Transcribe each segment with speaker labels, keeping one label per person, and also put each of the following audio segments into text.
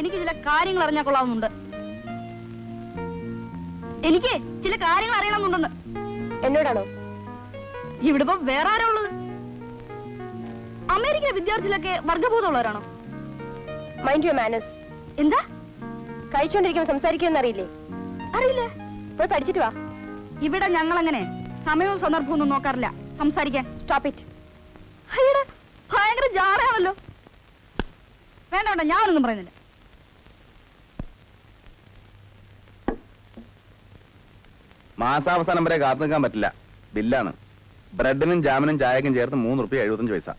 Speaker 1: എനിക്ക് ചില കാര്യങ്ങൾ അറിഞ്ഞാൽ കൊള്ളാവുന്നുണ്ട്. എനിക്ക് ചില കാര്യങ്ങൾ അറിയണമെന്നുണ്ടെന്ന്.
Speaker 2: എന്നോടാണോ?
Speaker 1: ഇവിടെ ഇപ്പൊ വേറെ ആരാ ഉള്ളത്? അമേരിക്കയിലെ വിദ്യാർത്ഥികളൊക്കെ വർഗബോധമുള്ളവരാണോ
Speaker 2: മൈൻഡ് യു മാനേഴ്സ്
Speaker 1: എന്താ?
Speaker 2: കഴിച്ചുകൊണ്ടിരിക്കുമ്പോൾ സംസാരിക്കുമെന്ന് അറിയില്ലേ?
Speaker 1: അറിയില്ല.
Speaker 2: പോയി പഠിച്ചിട്ട് വാ.
Speaker 1: ഇവിടെ ഞങ്ങൾ അങ്ങനെ സമയവും സന്ദർഭവും ഒന്നും നോക്കാറില്ല. സംസാരിക്കാൻ.
Speaker 2: സ്റ്റോപ്പ് ഇറ്റ്
Speaker 1: ഭയങ്കര ജാറയാണല്ലോ വേണ്ട വേണ്ട ഞാനൊന്നും പറയുന്നില്ല.
Speaker 3: മാസാവസാനം വരെ കാത്തു നിൽക്കാൻ പറ്റില്ല. ബില്ലാണ്. ബ്രെഡിനും ജാമിനും ചായക്കും ചേർത്ത് മൂന്ന് റുപ്യ എഴുപത്തഞ്ച് പൈസ.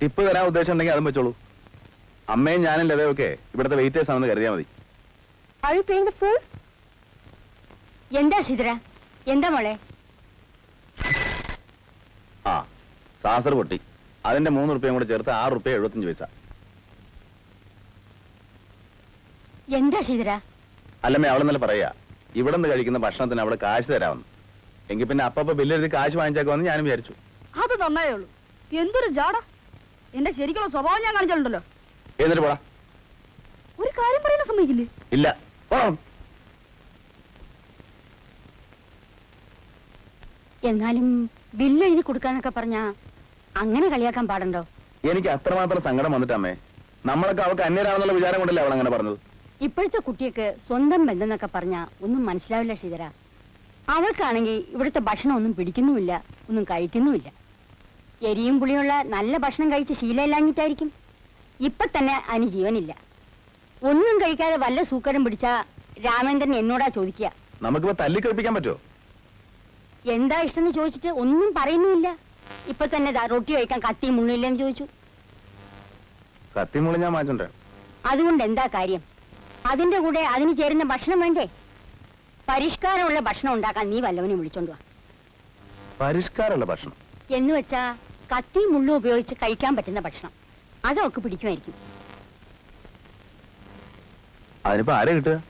Speaker 3: ടിപ്പ് തരാൻ ഉദ്ദേശം ഉണ്ടെങ്കിൽ അതും വെച്ചോളൂ. അമ്മയും ഞാനും ലതയൊക്കെ ഇവിടുത്തെ വെയിറ്റേഴ്സ് ആണെന്ന് കരുതിയാൽ മതി.
Speaker 1: എന്താ എന്താ മോളെ?
Speaker 3: ആ സാസർ പൊട്ടി. അതിന്റെ മൂന്ന് റുപ്യയും കൂടെ ചേർത്ത് ആറ് റുപ്യ എഴുപത്തഞ്ച് പൈസ.
Speaker 1: എന്താ ശിതര
Speaker 3: അല്ലമ്മേ അവളെ നല്ല പറയാ. ഇവിടെ നിന്ന് കഴിക്കുന്ന ഭക്ഷണത്തിന് അവിടെ കാശ് തരാമെന്ന്. എങ്കിൽ പിന്നെ അപ്പപ്പ ബില്ലെഴുതി കാശ് വാങ്ങിച്ചേക്കുമെന്ന് ഞാനും വിചാരിച്ചു.
Speaker 1: അത് നന്നായേ ഉള്ളൂ. എന്തൊരു ജാട. എന്റെ ശരിക്കുള്ള സ്വഭാവം ഞാൻ കാണിച്ചിട്ടുണ്ടല്ലോ.
Speaker 3: എന്നിട്ട് പോടാ.
Speaker 1: ഒരു കാര്യം പറയുന്ന സമ്മതിക്കില്ലേ?
Speaker 3: ഇല്ല.
Speaker 1: എന്നാലും ബില്ല് എഴുതി കൊടുക്കാന്നൊക്കെ പറഞ്ഞ അങ്ങനെ കളിയാക്കാൻ പാടുണ്ടോ?
Speaker 3: എനിക്ക് അത്രമാത്രം സങ്കടം വന്നിട്ടമ്മേ. നമ്മളൊക്കെ അവൾക്ക് അന്യരാണെന്നുള്ള വിചാരം കൊണ്ടല്ലേ അവൾ അങ്ങനെ പറഞ്ഞത്.
Speaker 1: ഇപ്പോഴത്തെ കുട്ടിയൊക്കെ സ്വന്തം ബന്ധമെന്നൊക്കെ പറഞ്ഞാ ഒന്നും മനസ്സിലാവില്ല ശ്രീധര. അവൾക്കാണെങ്കിൽ ഇവിടുത്തെ ഭക്ഷണം ഒന്നും പിടിക്കുന്നുമില്ല ഒന്നും കഴിക്കുന്നുമില്ല. എരിയും പുളിയുള്ള നല്ല ഭക്ഷണം കഴിച്ച് ശീലമില്ലാഞ്ഞിട്ടായിരിക്കും ഇപ്പൊ തന്നെ അതിന് ജീവനില്ല. ഒന്നും കഴിക്കാതെ വല്ല സൂക്കരം പിടിച്ച രാമേന്ദ്രൻ എന്നോടാ ചോദിക്കുക.
Speaker 3: നമുക്കിപ്പോ തല്ലിക്കഴിപ്പിക്കാൻ പറ്റുമോ?
Speaker 1: എന്താ ഇഷ്ടം ചോദിച്ചിട്ട് ഒന്നും പറയുന്നുമില്ല. ഇപ്പൊ തന്നെ റൊട്ടി കഴിക്കാൻ കത്തി മുള്ളില്ലെന്ന് ചോദിച്ചു.
Speaker 3: കത്തിമുളി ഞാൻ മാറ്റണ്ടേ
Speaker 1: അതുകൊണ്ട് എന്താ കാര്യം? അതിന്റെ കൂടെ അതിന് ചേരുന്ന ഭക്ഷണം വേണ്ടേ? പരിഷ്കാരമുള്ള ഭക്ഷണം ഉണ്ടാക്കാൻ നീ വല്ലവനെ വിളിച്ചോണ്ട് വാ.
Speaker 3: പരിഷ്കാരമുള്ള ഭക്ഷണം?
Speaker 1: എന്ന് വെച്ചാ കത്തി മുള്ളും ഉപയോഗിച്ച് കഴിക്കാൻ പറ്റുന്ന ഭക്ഷണം. അതൊക്കെ പിടിക്കുമായിരിക്കും.
Speaker 3: അതിനിപ്പോ ആരെ കിട്ടുക?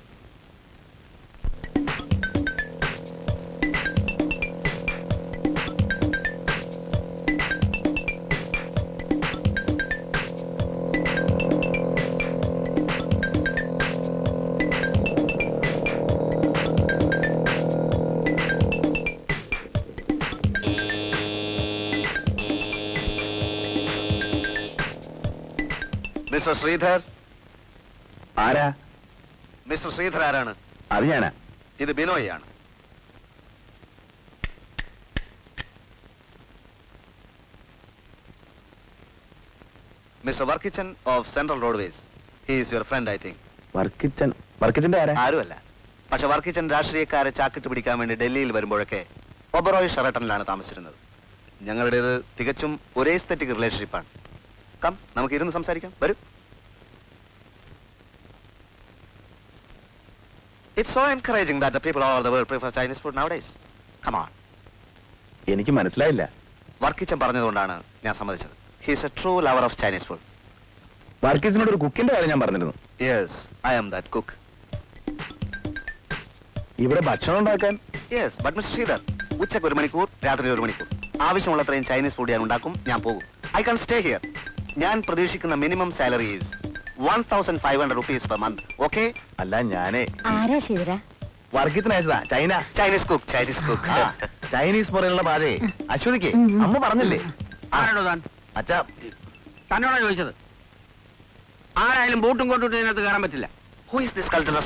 Speaker 4: മിസ്റ്റർ ശ്രീധർ?
Speaker 3: ആരാ?
Speaker 4: മിസ്റ്റർ ശ്രീധർ ആരാണ്?
Speaker 3: അത് ഞാനാ.
Speaker 4: ഇത് ബിനോയ് ആണ്. Mister Varkichan of central roadways. He is your friend I think
Speaker 3: Varkichan? വർക്കിച്ചന്റെ ആരാ?
Speaker 4: ആരുമല്ല. പക്ഷെ വർക്കിച്ചൻ രാഷ്ട്രീയക്കാരെ ചാക്കിട്ട് പിടിക്കാൻ വേണ്ടി ഡൽഹിയിൽ വരുമ്പോഴൊക്കെ ഒബറോയ് ഷെറട്ടനിലാണ് താമസിച്ചിരുന്നത്. ഞങ്ങളുടേത് തികച്ചും ഒരേ സ്ഥറ്റിക് റിലേഷൻഷിപ്പാണ് കം നമുക്ക് ഇരുന്ന് സംസാരിക്കാം. വരൂ. It's so encouraging that the people over the world prefer Chinese food now days come on
Speaker 3: എനിക്ക് മനസ്സിലായില്ല.
Speaker 4: വർക്കിച്ചൻ പറഞ്ഞതുകൊണ്ടാണ് ഞാൻ സമ്മതിച്ചത്. He's a true lover of Chinese food
Speaker 3: വർക്കിച്ചിനോട് ഒരു കുക്കിന്റെ കാര്യം ഞാൻ പറഞ്ഞിരുന്നു.
Speaker 4: Yes I am that cook
Speaker 3: ഇവിടെ ഭക്ഷണം ഉണ്ടാക്കാൻ?
Speaker 4: യെസ് ബട്ട് മിസ്റ്റർ ശ്രീധർ ഉച്ചയ്ക്ക് ഒരു മണിക്കൂർ രാത്രി ഒരു മണിക്കൂർ. ആവശ്യമുള്ളത്രയും ചൈനീസ് ഫുഡ് ഞാൻ ഉണ്ടാക്കും ഞാൻ പോകും. ഐ കാൻ സ്റ്റേ ഹിയർ ഞാൻ പ്രതീക്ഷിക്കുന്ന minimum salary is one thousand five hundred rupees per month okay
Speaker 3: അല്ല ഞാനേ.
Speaker 1: ആരാ ശിവര
Speaker 3: വർഗീത്തിന് അയച്ചതാ China.
Speaker 4: Chinese cook Chinese cook
Speaker 3: Chinese മുറയിലുള്ള പാചകേ. അശ്വതിക്ക്. അമ്മ പറഞ്ഞില്ലേ?
Speaker 5: ആരാണോ താൻ?
Speaker 3: അച്ഛാ.
Speaker 5: തന്നോടാ ചോദിച്ചത്. ആരായാലും ബൂട്ടും കൊണ്ടിട്ട് ഇതിനകത്ത് കയറാൻ പറ്റില്ല.
Speaker 4: ഹു ഇസ് ദിസ് കൾച്ചറൽ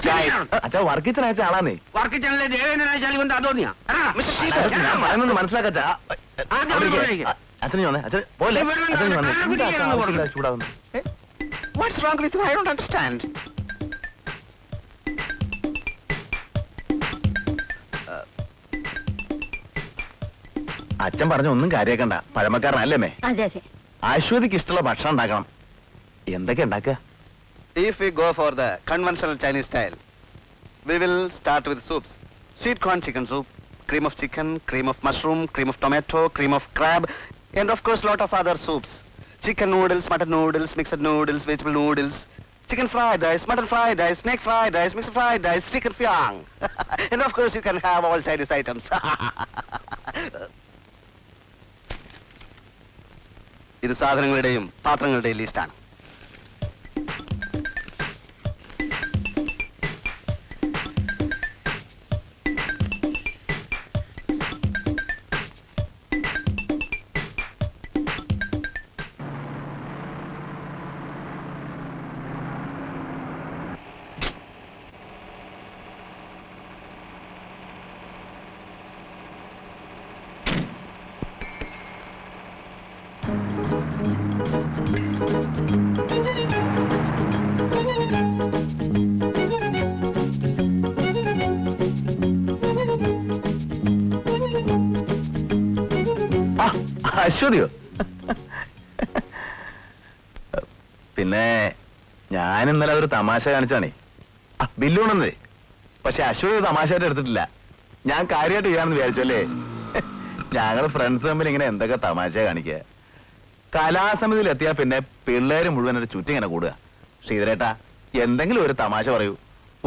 Speaker 3: അച്ഛാ വർഗീത്തിന് അയച്ച ആളാന്നേ.
Speaker 5: വർക്ക് ചാനലിലെ ദേവേന്ദ്രനായ അതോന്നിയാ
Speaker 4: മിസ്റ്റർ
Speaker 3: അച്ഛാ, ഞാൻ പറയുന്നത് മനസ്സിലാക്കച്ചാ. അച്ഛനെ അച്ഛൻ പോലെ. ചൂടാവുന്നു
Speaker 4: what's wrong with I don't understand
Speaker 3: അച്ഛൻ പറഞ്ഞ ഒന്നും കാര്യാക്കണ്ട പഴമക്കാരനല്ലേ
Speaker 1: അതെ അതെ
Speaker 3: അശ്വതിക്ക് ഇഷ്ടമുള്ള ഭക്ഷണം ഉണ്ടാക്കണം എന്തൊക്കെ ഉണ്ടാക്കുക
Speaker 4: If we go for the conventional Chinese style, we will start with soups. Sweet corn chicken soup, cream of chicken, cream of mushroom, cream of tomato, cream of crab, and of course lot of other soups. Chicken noodles, mutton noodles, mixed noodles, vegetable noodles, chicken fried rice, mutton fried rice, snake fried rice, mixed fried rice, chicken fyang. and of course you can have all Chinese items. ഇത് സാധനങ്ങളുടെയും പാത്രങ്ങളുടെയും ലിസ്റ്റാണ്
Speaker 3: അശ്വതിയോ? പിന്നെ ഞാൻ ഇന്നലെ ഒരു തമാശ കാണിച്ചാണേ ബില്ലുണെന്ന് പക്ഷെ അശ്വതി തമാശയായിട്ട് എടുത്തിട്ടില്ല. ഞാൻ കാര്യമായിട്ട് ചെയ്യാമെന്ന് വിചാരിച്ചല്ലേ ഞങ്ങൾ ഫ്രണ്ട്സ് തമ്മിൽ ഇങ്ങനെ എന്തൊക്കെ തമാശ കാണിക്കുക. കലാസമിതിയിൽ എത്തിയാൽ പിന്നെ പിള്ളേര് മുഴുവൻ ഒരു ചുറ്റിങ്ങനെ കൂടുക. ശ്രീധരേട്ടാ എന്തെങ്കിലും ഒരു തമാശ പറയൂ.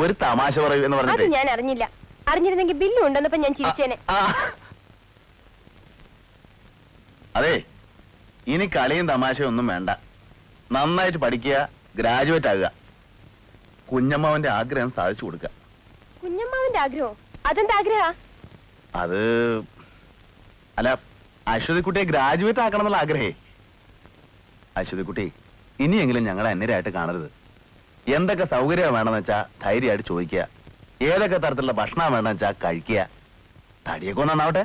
Speaker 3: ഒരു തമാശ പറയൂ എന്ന്
Speaker 2: അത്
Speaker 3: പറഞ്ഞിട്ട്
Speaker 2: ഞാൻ അറിഞ്ഞില്ല. അറിഞ്ഞിരുന്നെങ്കിൽ ബില്ല് ഉണ്ടെന്നപ്പോ ഞാൻ ചിരിച്ചേനെ.
Speaker 3: അതെ ഇനി കളിയും തമാശയും ഒന്നും വേണ്ട. നന്നായിട്ട് പഠിക്കുക ഗ്രാജുവേറ്റ് ആകുക. കുഞ്ഞമ്മാവന്റെ ആഗ്രഹം സാധിച്ചു കൊടുക്കുക.
Speaker 2: കുഞ്ഞമ്മാവന്റെ ആഗ്രഹം? അതെന്താ ആഗ്രഹ?
Speaker 3: അത് അല്ല അശ്വതിക്കുട്ടിയെ ഗ്രാജുവേറ്റ് ആക്കണം എന്നുള്ള ആഗ്രഹേ. അശ്വതിക്കുട്ടി ഇനിയെങ്കിലും ഞങ്ങളെ അന്യരായിട്ട് കാണരുത്. എന്തൊക്കെ സൗകര്യം വേണമെന്ന് വെച്ചാൽ ധൈര്യമായിട്ട് ചോദിക്കുക. ഏതൊക്കെ തരത്തിലുള്ള ഭക്ഷണം വേണമെന്ന് വെച്ചാൽ കഴിക്കുക. തടിയൊക്കെ ഒന്നാവട്ടെ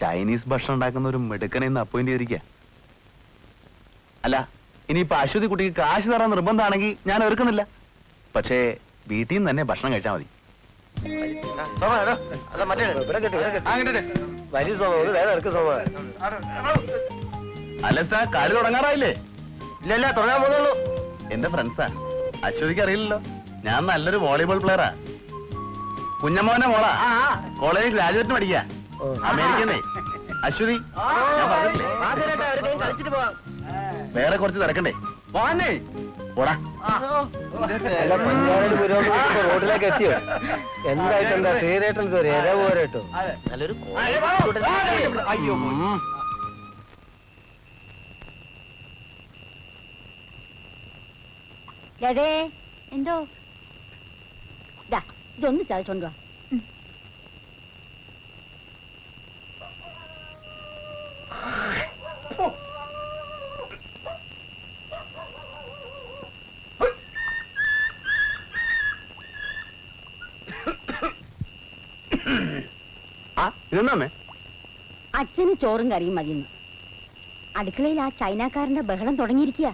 Speaker 3: ചൈനീസ് ഭക്ഷണം ഉണ്ടാക്കുന്ന ഒരു മിടുക്കനെ ഇന്ന് അപ്പോയിന്റ് ചെയ്തിരിക്കുക. അല്ല ഇനിയിപ്പോ അശ്വതി കുട്ടിക്ക് കാശ് തരാൻ നിർബന്ധമാണെങ്കിൽ ഞാൻ ഒരുക്കുന്നില്ല. പക്ഷേ വീട്ടിൽ നിന്ന് തന്നെ ഭക്ഷണം കഴിച്ചാൽ മതി. അല്ല സാർ കളി തുടങ്ങാറായില്ലേ? ഇല്ലല്ല തുടങ്ങാൻ പോകുന്നുള്ളൂ. എന്റെ ഫ്രണ്ട്സാ അശ്വതിക്ക് അറിയില്ലല്ലോ. ഞാൻ നല്ലൊരു വോളിബോൾ പ്ലെയറാ കുഞ്ഞമ്മോനെ മോളാ. കോളേജിൽ ഗ്രാജുവേറ്റ് പഠിക്കാ. അമേരിക്കന്നേ. അശ്വതി ഞാൻ പറഞ്ഞില്ലേ വേറെ കുറച്ച് തിരക്കണ്ടേ? പോടാ.
Speaker 6: റോഡിലേക്ക് എത്തിയോ? എന്തായിട്ടെന്താ? ശ്രീരേട്ടൻ ഇര പോരട്ടോ
Speaker 5: നല്ലൊരു
Speaker 6: അയ്യോ
Speaker 1: ലതേ എന്തോ? ദാ ഇതൊന്ന് ചതച്ചോണ്ട് വാ
Speaker 3: ആ ഇതെന്നാമേ
Speaker 1: അച്ഛന് ചോറും കറിയും മതിയെന്ന്. അടുക്കളയിൽ ആ ചൈനക്കാരന്റെ ബഹളം തുടങ്ങിയിരിക്കുക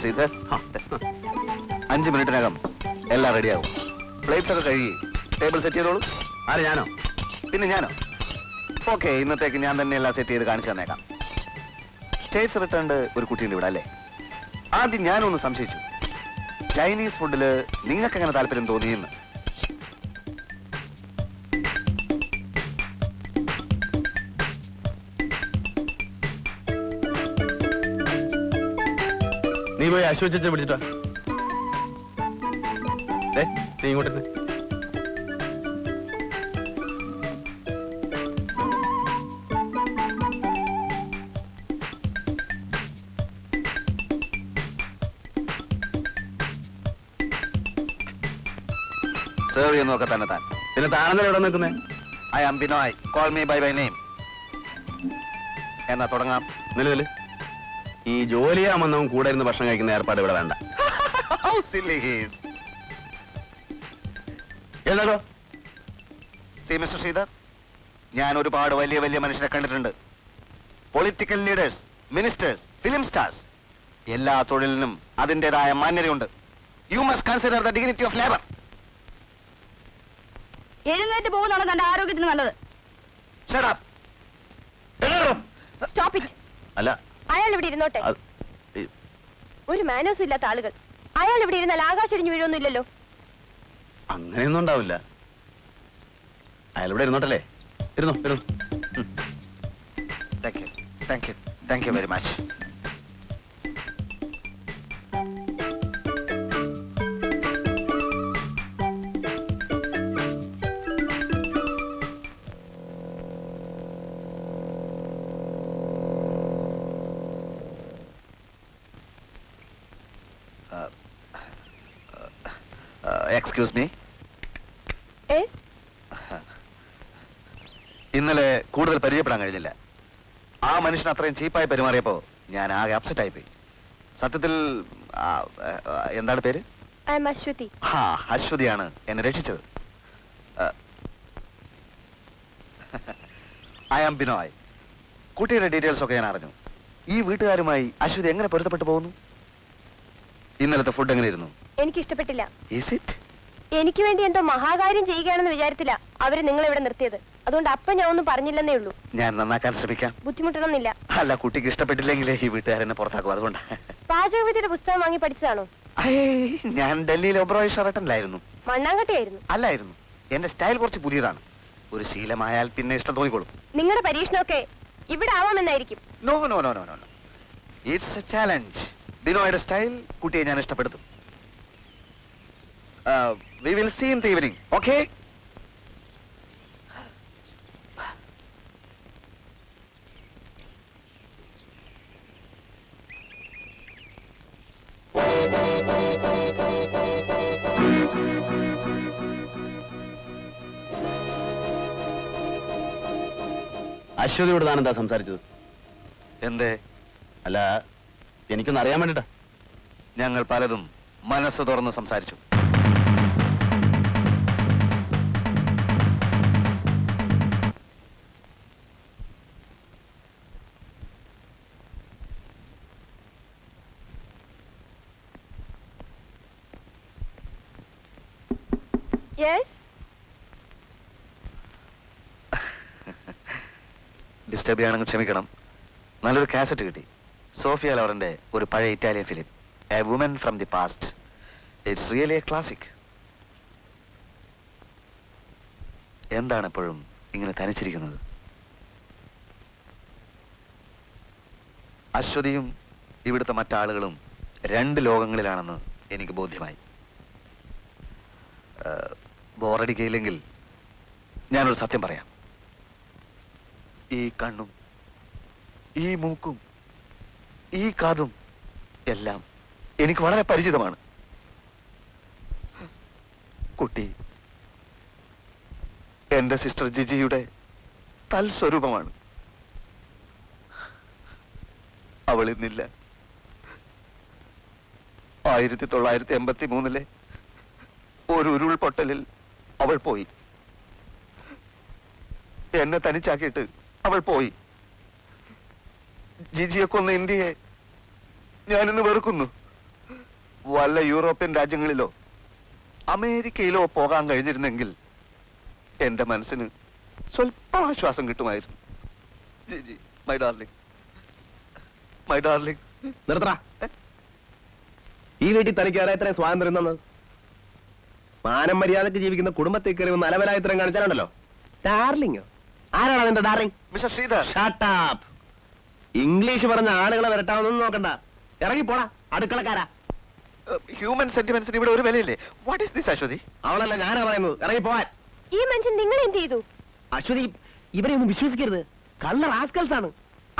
Speaker 4: ശ്രീധർ അഞ്ച് മിനിറ്റിനകം എല്ലാം റെഡിയാവും പ്ലേറ്റ്സ് ഒക്കെ കഴുകി ടേബിൾ സെറ്റ് ചെയ്തോളൂ.
Speaker 3: ആര് ഞാനോ?
Speaker 4: പിന്നെ ഞാനോ? ഓക്കെ ഇന്നത്തേക്ക് ഞാൻ തന്നെ എല്ലാം സെറ്റ് ചെയ്ത് കാണിച്ചു തന്നേക്കാം. സ്റ്റേറ്റ്സ് റിട്ടേൺഡ് ഒരു കുട്ടിയുണ്ട് ഇവിടെ അല്ലേ? ആദ്യം ഞാനൊന്ന് സംശയിച്ചു. ചൈനീസ് ഫുഡിൽ നിങ്ങൾക്ക് എങ്ങനെ താല്പര്യം തോന്നിയെന്ന്?
Speaker 3: പോയി അശ്വസിച്ച് പിടിച്ചിട്ടോ നീ ഇങ്ങോട്ട്.
Speaker 4: സെർവ് ചെയ്യുന്നതൊക്കെ തന്നെ താൻ.
Speaker 3: പിന്നെ താനെന്താ ഇവിടെ നിൽക്കുന്നേ?
Speaker 4: I am Binoy call me by by name എന്നാ തുടങ്ങാം.
Speaker 3: നിലവിൽ ഈ ജോലി ചെയ്യാമെന്നവും കൂടെ ഇരുന്ന് ഭക്ഷണം കഴിക്കുന്ന ഏർപ്പാട് ഇവിടെ വേണ്ട. എന്നാലോ
Speaker 4: സി മിസ്റ്റർ ശ്രീധർ ഞാൻ ഒരുപാട് വലിയ വലിയ മനുഷ്യരെ കണ്ടിട്ടുണ്ട്. Political leaders ministers film stars എല്ലാ തൊഴിലിനും അതിന്റെതായ മാന്യതയുണ്ട്. You must consider the dignity of labour
Speaker 1: എഴുന്നേറ്റ് പോകുന്നതാണ് തന്റെ ആരോഗ്യത്തിന് നല്ലത്.
Speaker 2: സ്റ്റോപ്പ് ഇറ്റ്
Speaker 3: അല്ല
Speaker 2: അയാൾ ഇവിടെ ഇരുന്നോട്ടെ. ഒരു മാനേഴ്സും ഇല്ലാത്ത ആളുകൾ. അയാൾ ഇവിടെ ഇരുന്നാൽ ആകാശം ഇടിഞ്ഞു വീഴൊന്നുമില്ലല്ലോ
Speaker 3: അങ്ങനെയൊന്നും ഉണ്ടാവില്ല. അയാളിവിടെ ഇരുന്നോട്ടല്ലേ? ഇരുന്നു ഇരുന്നു.
Speaker 4: Thank you thank you thank you very much excuse me ഇന്നലെ കൂടുതൽ പരിചയപ്പെടാൻ കഴിഞ്ഞില്ല. ആ മനുഷ്യൻ അത്രയും ചീപ്പായി പെരുമാറിയപ്പോ ഞാൻ ആകെ അപ്സെറ്റ് ആയിപ്പോയി. സത്യത്തിൽ എന്താണ് പേര്?
Speaker 2: അശ്വതി.
Speaker 4: ആ അശ്വതിയാണ് എന്നെ രക്ഷിച്ചത്. I am Binoy. കുട്ടിയുടെ ഡീറ്റെയിൽസ് ഒക്കെ ഞാൻ അറിഞ്ഞു. ഈ വീട്ടുകാരുമായി അശ്വതി എങ്ങനെ പൊരുത്തപ്പെട്ടു പോകുന്നു? ഇന്നലത്തെ ഫുഡ് എങ്ങനെ ഇരുന്നു
Speaker 2: എനിക്ക് ഇഷ്ടപ്പെട്ടില്ല
Speaker 4: ഈസ് ഇറ്റ്
Speaker 2: എനിക്ക് വേണ്ടി എന്തോ മഹാകാര്യം ചെയ്യുകയാണെന്ന് വിചാരിച്ചില്ല അവർ നിങ്ങളെ ഇവിടെ നിർത്തിയത്. അതുകൊണ്ട് അപ്പൊ ഞാൻ ഒന്നും പറഞ്ഞില്ലെന്നേ ഉള്ളൂ.
Speaker 4: ഞാൻ നന്നാക്കാൻ ശ്രമിക്കാം.
Speaker 2: ബുദ്ധിമുട്ടണമെന്നില്ല.
Speaker 4: അല്ല കുട്ടിക്ക് ഇഷ്ടപ്പെട്ടില്ലെങ്കിലേ ഈ വീട്ടുകാരനെ പുറത്താക്കും. അതുകൊണ്ട്.
Speaker 2: പാചകവിദ്യയുടെ പുസ്തകം വാങ്ങി പഠിച്ചതാണോ?
Speaker 4: ഞാൻ ഡൽഹിയിലെ ഒബ്രോയ് മണ്ണാങ്കട്ടിയായിരുന്നു
Speaker 2: മണ്ണാങ്കട്ടയായിരുന്നു.
Speaker 4: അല്ലായിരുന്നു. എന്റെ സ്റ്റൈൽ കുറച്ച് പുതിയതാണ്. ഒരു ശീലമായാൽ പിന്നെ ഇഷ്ടം തോന്നിക്കോളും.
Speaker 2: നിങ്ങളുടെ പരീക്ഷണമൊക്കെ ഇവിടെ ആവാമെന്നായിരിക്കും.
Speaker 4: No no no no no it's a challenge ബിനോയുടെ style കുട്ടിയെ ഞാൻ ഇഷ്ടപ്പെടുത്തും. We will see in the evening okay
Speaker 3: അശ്വതിയോട് താൻ എന്താ സംസാരിച്ചത്?
Speaker 4: എന്തേ?
Speaker 3: അല്ല എനിക്കൊന്നറിയാൻ വേണ്ടിട്ടാ.
Speaker 4: ഞങ്ങൾ പലതും മനസ്സ് തുറന്ന് സംസാരിച്ചു. ഡിസ്റ്റർബ് ചെയ്യണമെങ്കിൽ ക്ഷമിക്കണം. നല്ലൊരു കാസറ്റ് കിട്ടി. സോഫിയ ലോറന്റെ ഒരു പഴയ Italian film a woman from the past it's really a classic എന്താണ് എപ്പോഴും ഇങ്ങനെ തനിച്ചിരിക്കുന്നത്? അശ്വതിയും ഇവിടുത്തെ മറ്റാളുകളും രണ്ട് ലോകങ്ങളിലാണെന്ന് എനിക്ക് ബോധ്യമായി. ഏഹ്, ബോറടിക്കയില്ലെങ്കിൽ ഞാനൊരു സത്യം പറയാം. ഈ കണ്ണും ഈ മൂക്കും ഈ കാതും എല്ലാം എനിക്ക് വളരെ പരിചിതമാണ്. കുട്ടി എന്റെ സിസ്റ്റർ ജിജിയുടെ തൽസ്വരൂപമാണ്. അവൾ ഇന്നില്ല. ആയിരത്തി തൊള്ളായിരത്തി എൺപത്തി മൂന്നിലെ ഒരു ഉരുൾപൊട്ടലിൽ അവൾ പോയി. എന്നെ തനിച്ചാക്കിയിട്ട് അവൾ പോയി. ജിജിയെ കൊന്ന ഇന്ത്യയെ ഞാനിന്ന് വെറുക്കുന്നു. വല്ല യൂറോപ്യൻ രാജ്യങ്ങളിലോ അമേരിക്കയിലോ പോകാൻ കഴിഞ്ഞിരുന്നെങ്കിൽ എന്റെ മനസ്സിന് സ്വല്പം ആശ്വാസം കിട്ടുമായിരുന്നു. Giji my darling my darling
Speaker 6: നിർത്തറ ഈ വീട്ടിൽ തനിക്ക് എത്ര സ്വാതന്ത്ര്യം തന്നത്? മാനം മര്യാദയ്ക്ക് ജീവിക്കുന്ന കുടുംബത്തിൽ കയറി ഒന്ന് അലവലായ ഇത്രയും കാണിച്ചാലുണ്ടല്ലോ. ഡാർലിംഗോ. ആരാണ് എന്റെ darling?
Speaker 4: Mister Sridhar.
Speaker 6: Shut up English പറഞ്ഞ ആളുകളെ വരട്ടാവുന്ന നോക്കണ്ട. ഇറങ്ങി പോടാ അടുക്കളക്കാരാ.
Speaker 4: ഹ്യൂമൻ സെന്റിമെന്റ്സിന് ഇവിടെ ഒരു വിലയില്ലേ? What is this Aswathy?
Speaker 6: അവളല്ല ഞാനാ പറയുന്നത്. ഇറങ്ങി പോവാൻ.
Speaker 2: ഈ മനുഷ്യൻ നിങ്ങൾ എന്ത് ചെയ്തു?
Speaker 6: അശ്വതി ഇവരെ ഒന്നും വിശ്വസിക്കരുത്. കള്ള റാസ്കൽസ് ആണ്.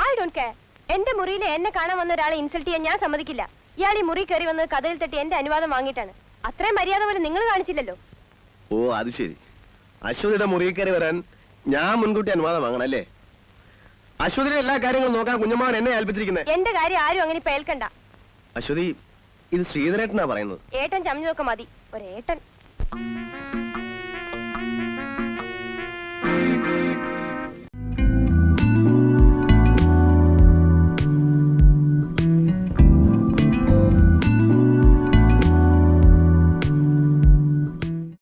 Speaker 2: ഐ ഡോണ്ട് കെയർ എന്റെ മുറിയിൽ എന്നെ കാണാൻ വന്ന ഒരാളെ ഇൻസൾട്ട് ചെയ്യാൻ ഞാൻ സമ്മതിക്കില്ല. ഇയാൾ ഈ മുറി കയറി വന്ന് കഥയിൽ തട്ടി എന്റെ അനുവാദം വാങ്ങിയിട്ടാണ്. അത്രയും മര്യാദ പോലെ നിങ്ങൾ കാണിച്ചില്ലല്ലോ.
Speaker 6: ഓ അത് ശരി. അശ്വതിയുടെ മുറിയിൽ കയറി വരാൻ ഞാൻ മുൻകൂട്ടി അനുവാദം വാങ്ങണം അല്ലേ? അശ്വതിയുടെ എല്ലാ കാര്യങ്ങളും നോക്കാൻ കുഞ്ഞമ്മാവൻ എന്നെ ഏൽപ്പിച്ചിരിക്കുന്നത്
Speaker 2: എന്റെ കാര്യം ആരും അങ്ങനെ പേൽക്കണ്ട ഏൽക്കണ്ട.
Speaker 6: അശ്വതി ഇത് ശ്രീധരേട്ടനാ പറയുന്നത്.
Speaker 2: ഏട്ടൻ ചമഞ്ഞതൊക്കെ മതി. ഒരേട്ടൻ.